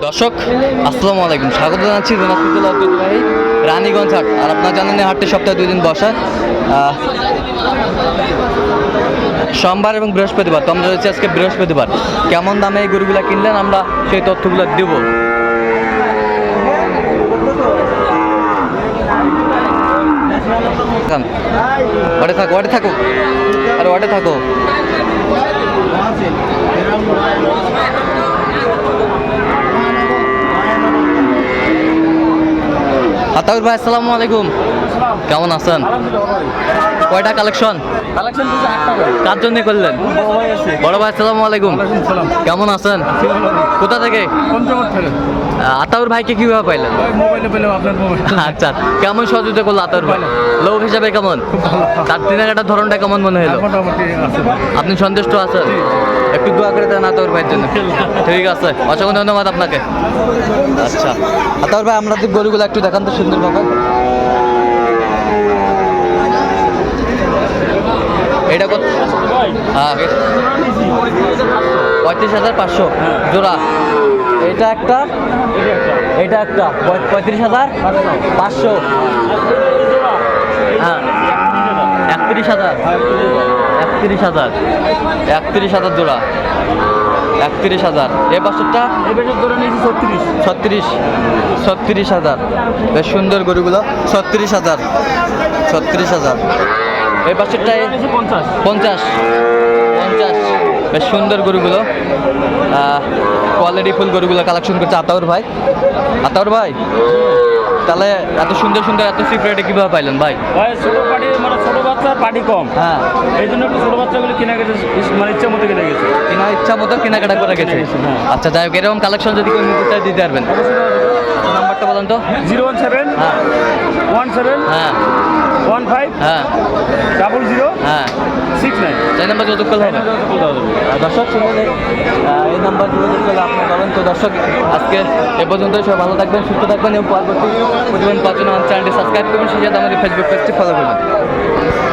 দর্শক, আসসালামু আলাইকুম। স্বাগত জানাচ্ছি দিনাজপুর ঐতিহ্যবাহী রানীগঞ্জ হাট। আর আপনার জানেন হাটটি সপ্তাহে দুই দিন বসা। সোমবার এবং বৃহস্পতিবার, তো আমরা রয়েছে আজকে বৃহস্পতিবার। কেমন দামে এই গরুগুলো কিনলেন? আমরা সেই তথ্যগুলো দেব। ওটে থাকো ওটে থাকো। আর ওটে থাকো। আতাউর ভাই আসসালামু আলাইকুম। কেমন আছেন? কয়টা কালেকশন কার। জন্য করলেন? বড় ভাই বড় আলাইকুম। কেমন আছেন? কোথা থেকে? আতাউর ভাইকে কীভাবে পাইলেন? আচ্ছা কেমন সহযোগিতা করল আতাউর ভাই? লোক হিসাবে কেমন? তার কেনাকাটার ধরনটা কেমন মনে হলো আপনি সন্তুষ্ট আছেন? একটু দোয়া করে দেন আতাউর ভাইয়ের জন্য। ঠিক আছে অসংখ্য ধন্যবাদ আপনাকে। আচ্ছা। আতাউর ভাই আমরা গরুগুলো একটু দেখান তো সুন্দরভাবে এটা কত? হ্যাঁ পঁয়ত্রিশ হাজার পাঁচশো। জোড়া। এটা একটা? এটা একটা। পঁয়- পঁয়ত্রিশ হাজার পাঁচশো। হ্যাঁ। একত্রিশ হাজার। একত্রিশ হাজার। একত্রিশ হাজার জোড়া। একত্রিশ হাজার। এ বছরটা ছত্রিশ। ছত্রিশ। ছত্রিশ হাজার। বেশ সুন্দর গরুগুলো। ছত্রিশ হাজার। ছত্রিশ হাজার। এই বছরটায় পঞ্চাশ। পঞ্চাশ। পঞ্চাশ বেশ সুন্দর গরুগুলো। কোয়ালিটি ফুল গরুগুলো কালেকশন করছে আতাউর ভাই। আতাউর ভাই তাহলে এত সুন্দর সুন্দর এত সিক্রেটে কীভাবে পাইলেন ভাই? ভাই ছোট পাটি মানে ছোট বাচ্চার পাটি কম। হ্যাঁ। এই জন্য একটু ছোট বাচ্চাগুলো কিনে গেছে মানে ইচ্ছা মতো কিনে গেছে। কেনার ইচ্ছা মতো কেনাকাটা করে গেছে। হ্যাঁ। আচ্ছা যাই হোক এরকম কালেকশন যদি কেউ নিতে চায় দিতে পারবেন। নাম্বারটা বলেন তো। জিরো ওয়ান সেভেন হ্যাঁ। ওয়ান সেভেন হ্যাঁ। ওয়ান ফাইভ হ্যাঁ। ডাবল জিরো হ্যাঁ। সিক্স নাইন নাম্বার হবে। দর্শক শুনলেন এই- এই নাম্বার যোগাযোগ করলে আপনি পাবেন। তো দর্শক আজকে এ পর্যন্ত সবাই ভালো থাকবেন সুস্থ থাকবেন এবং পরবর্তী প্রতিদিন পাঁচজন আমার চ্যানেলটি সাবস্ক্রাইব করবেন। সেই সাথে আমাদের ফেসবুক পেজটি ফলো করবেন।